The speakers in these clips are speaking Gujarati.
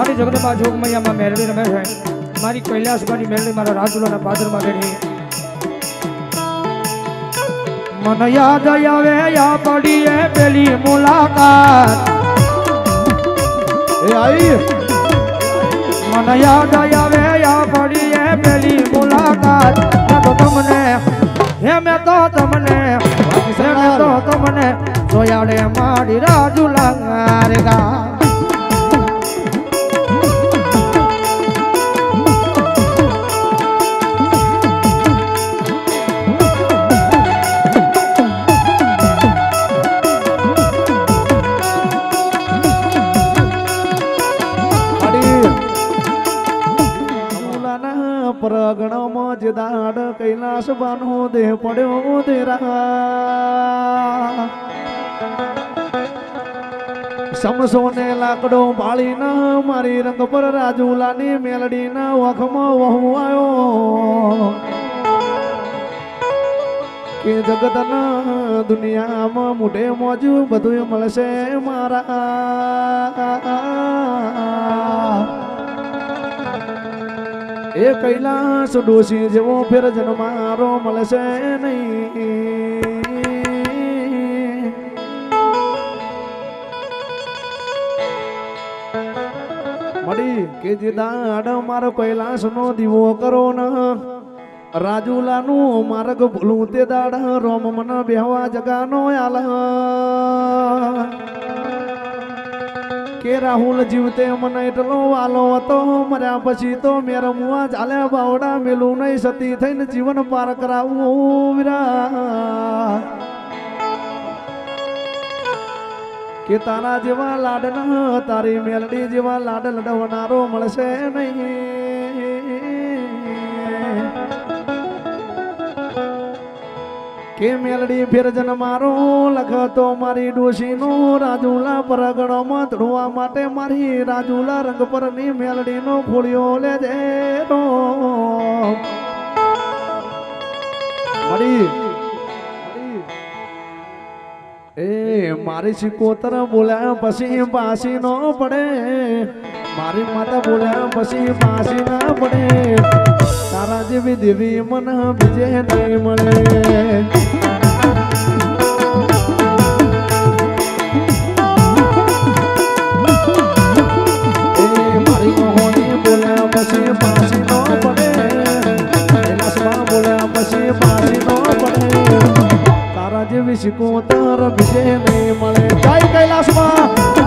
અને જગદંબા જોગમૈયામાં મેરડી રમે છે. મારી કૈલાસમાંની મેરડી મારા રાજુલાના પાદરમાં ગઈ મન યાદ આવે યા પડી એ પેલી મુલાકાત. એ આઈ. મન યાદ આવે યા પડી એ પેલી મુલાકાત. તો તમને હે મે તો તમને મેં તો તમને જોયાડે મારી રાજુલા રે ગા. કૈલાસ બાનો દેહ પડ્યો દેરા સમસો ને લાકડો બાળીના મારી રંગ પર રાજુલાની મેલડીના વખમાં વહુ આવ્યો. કે જગતના દુનિયામાં મોઢે મોજું બધું મળશે મારા. એ કૈલાસ ડોસી જેવો ફેર જન્મારો મળશે નહીં. મળી કે જે દાડ મારો કૈલાસ નો દીવો કરો ન, રાજુલાનું માર્ગ ભૂલું તે દાડ, રોમ મન બેહવા જગાનો આલ કે રાહુલ જીવતે મને એટલો વાલો હતો. મર્યા પછી તો મેર મુવા ચાલે બાવડા મેલું નહીં. સતી થઈને જીવન પાર કરાવવું વિરા કે તારા જેવા લાડના, તારી મેલડી જેવા લાડ લડવનારો મળશે નહીં. કે મેલડી ફેરજન મારો લખતો મારી ડોશીનો રાજુલા પરગણોમાં ધોવા માટે મારી રાજુલા રંગ પરની મેલડીનો ખોળિયો લે દે મળી. એ મારી સિકોતર બોલ્યા પછી પાસી નો પડે. મારી માતા બોલ્યા પછી પાસી ના પડે. તારા જેવી દેવી મન બીજે નહીં મળે. તારા જેવી સિકોતર બીજે નહીં મળે. જય કૈલાસમાં.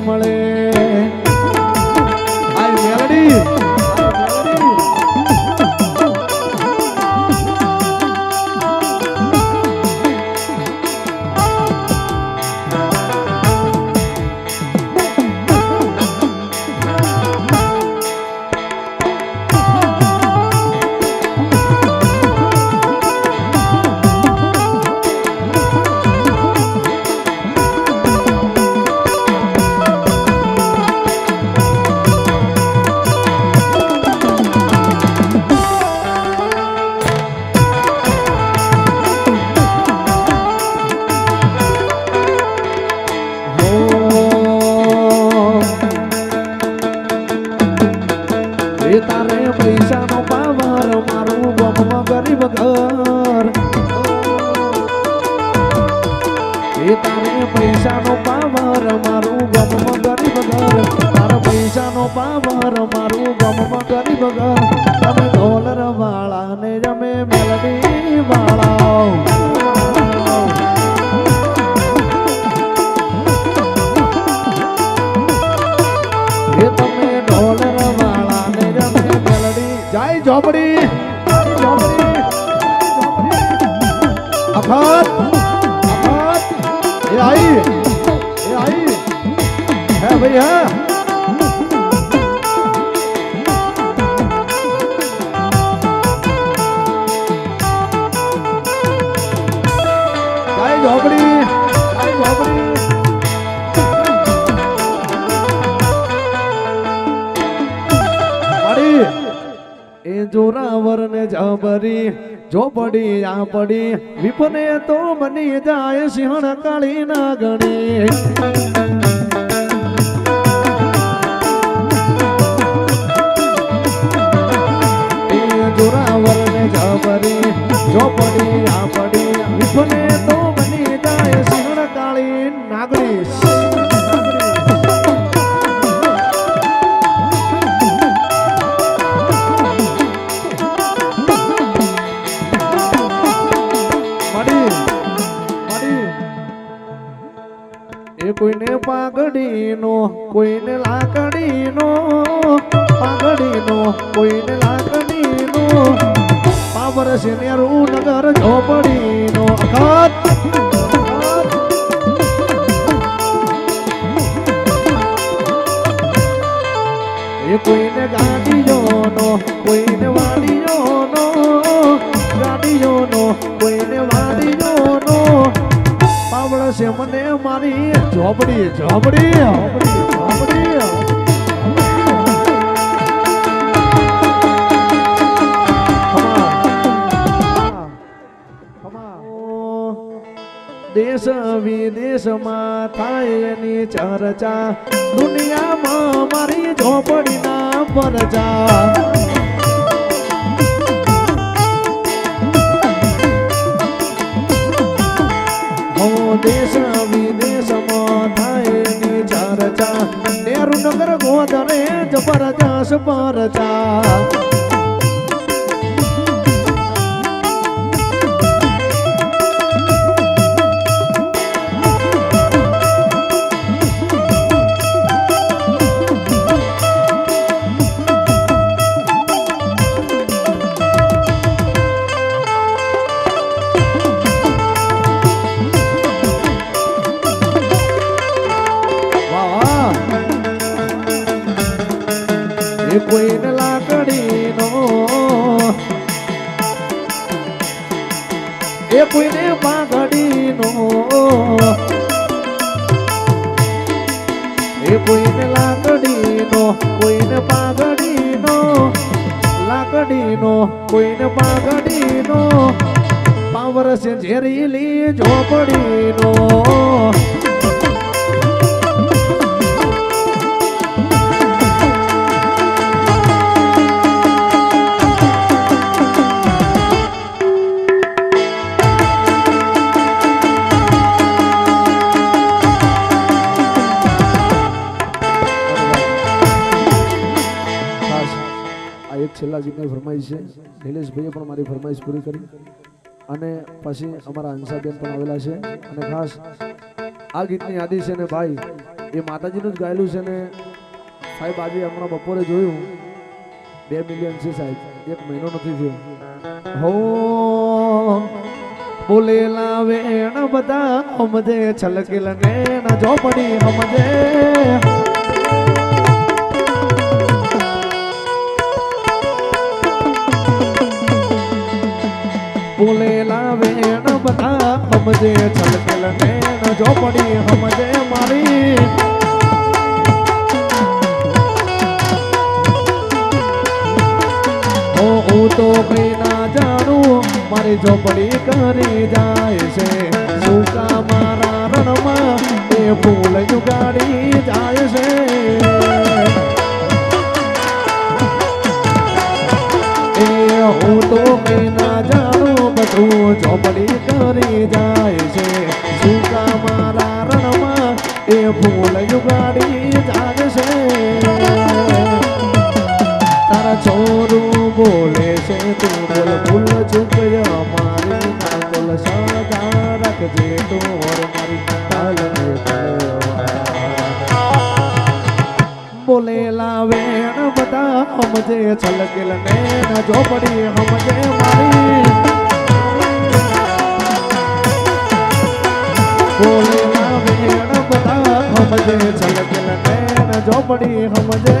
મળે. Baba. તારી ઝોપડી તારી એ જોરાવર ને જબરી જો પડી આ પડી, વિપને તો બની જાય સિંહણ કાળી ના ગણી જોરાવર ને જબરી જો પડી આ પડી પાઘડીનો કોઈને લાકડીનો પાઘડીનો કોઈને લાકડીનો. પાવર ને નગર ઝોપડીનો ઝોપડી ઝોપડી દેશ વિદેશમાં થાય એની ચર્ચા. દુનિયામાં મારી ઝોપડીના પરચા હો નગર ગોદરે જબરજસ્ત એ કોઈને લાકડીનો એ કોઈને પાઘડીનો, એ કોઈને લાકડીનો કોઈને પાઘડીનો, લાકડીનો, કોઈને પાઘડીનો. પાવર છે ઝેરીલી ઝોપડીનો. ખાસ ગીતની છે. નિલેશભાઈએ પણ મારી ફરમાઈશ પૂરી કરી. અને પછી અમારા હંસાબેન પણ આવેલા છે. અને ખાસ આ ગીતની યાદી છે ને ભાઈ, એ માતાજીનું જ ગાયેલું છે ને સાહેબ, આજે હમણાં બપોરે જોયું. બે મિલિયન છે સાહેબ. એક મહિનો નથી થયો. હો, બોલેલા વેણ બધા સમજે છલકેલ નેણ ઝોપડી સમજે સમજે છલકેલ નેણ ઝોપડી સમજે મારી. હું તો કઈ ના જાણું, મારી ઝોપડી કરી જાય છે. સુકા મારા રણમાં, એ ફૂલ યુગાડી જાય છે. સમજે છલકેલ ને ઝોપડી સમજે મારી બોલેલા વેણ બધા સમજે છલકેલ ને ઝોપડી સમજે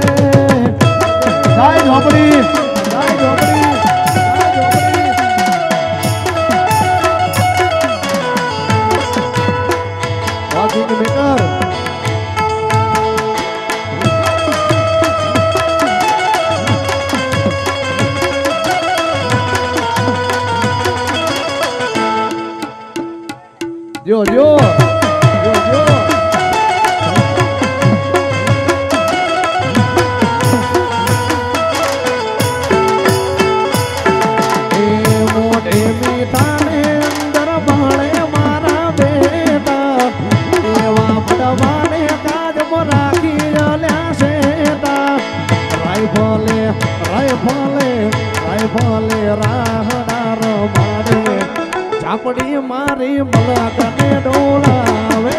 ઝાપડી મારી મલકને ડોલાવે.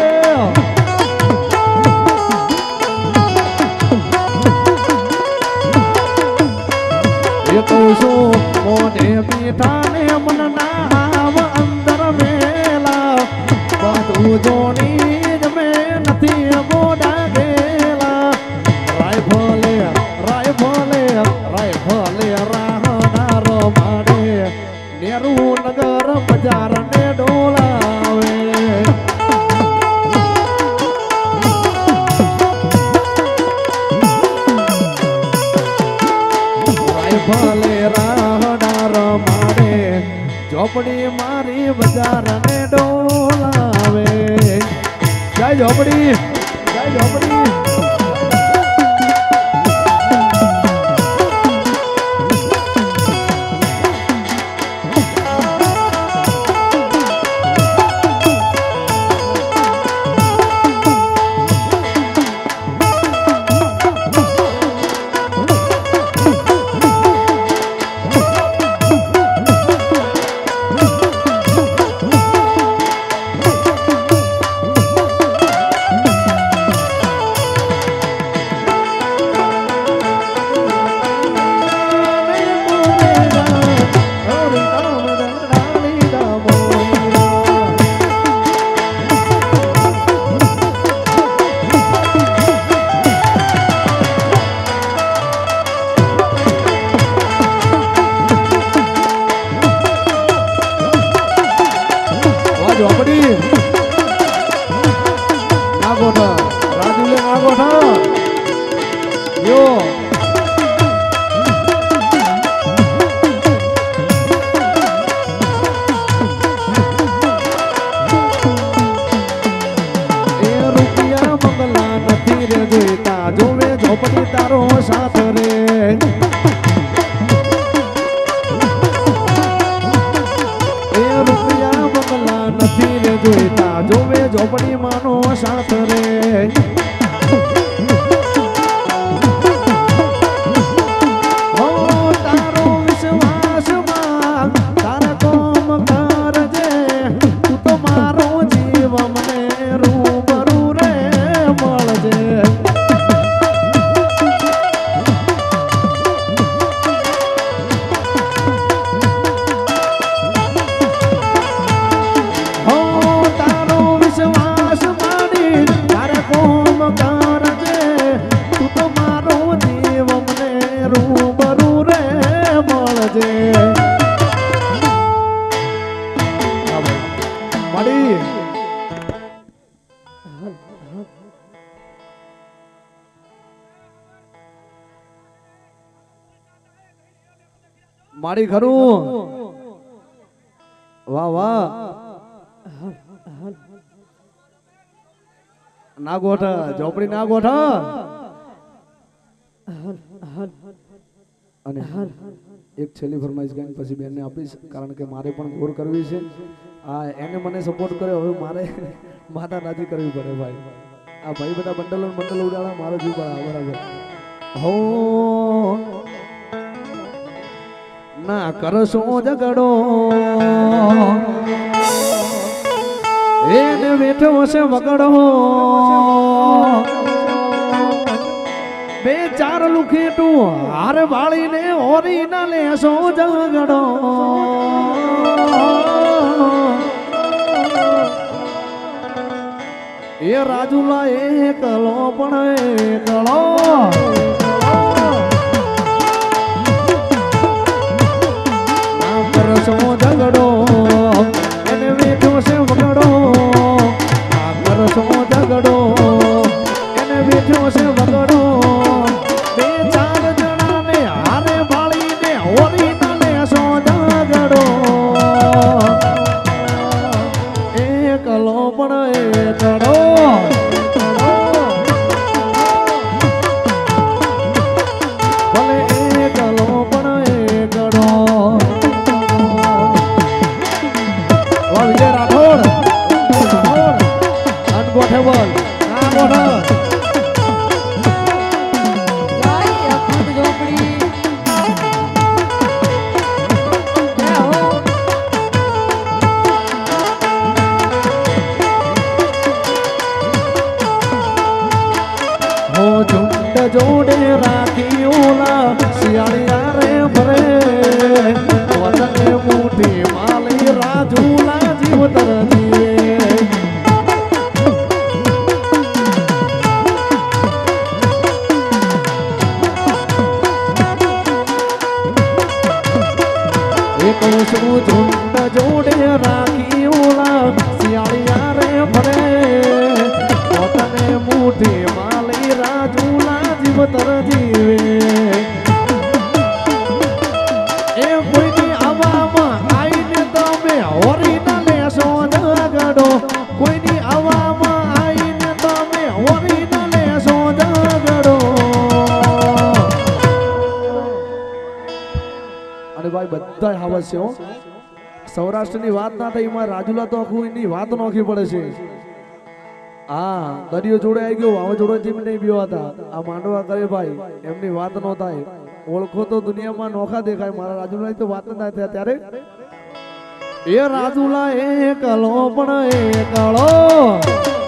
એ કહું છું મોઢે મીઠાને મન ઝોપડી મારી બજારને ડોલાવે જય ઝોપડી જય ઝોપડી. મારી ખરું વાહ વાહ. ના ગોઠ ઝોપડી ના ગોઠ અને એક છેલ્લી ફરમાઈશ ગઈ પછી બેનને આપીશ, કારણ કે મારે પણ ગોર કરવી છે. આ એને મને સપોર્ટ કર્યો, હવે મારે માતા રાજી કરવી પડે ભાઈ. આ ભાઈ બધા બંડલો બંડલો ઉડાડા, મારો જીવ બરાબર. હો ના કરશો ઝઘડો? એને બેઠો છે વગડો. બે ચાર લુખેટું હાર વાળીને ઓરી ના લેશો ઝઘડો? એ રાજુલા એકલો પણ એકલો કરશો ઝઘડો જોડે રાખી ઓલા શિયાળિયા રે માલી રાજુલા જીવતર જીવે. એ કોઈની આવામાં આવીને તમે હોરી ભાઈ બધા હાવસ છે હો. સૌરાષ્ટ્રની વાત ના થઈ એમાં રાજુલા તો આખું એની વાત નોખી પડે છે. હા, દરિયો જોડે આવી ગયો, વાવાઝોડો જેમ નહીં બીવા હતા. આ માંડવા કરે ભાઈ, એમની વાત ન થાય. ઓળખો તો દુનિયામાં નોખા દેખાય. મારા રાજુલા તો વાત ના થાય ત્યારે. એ રાજુલા એકલો પણ એકલો રાજુલા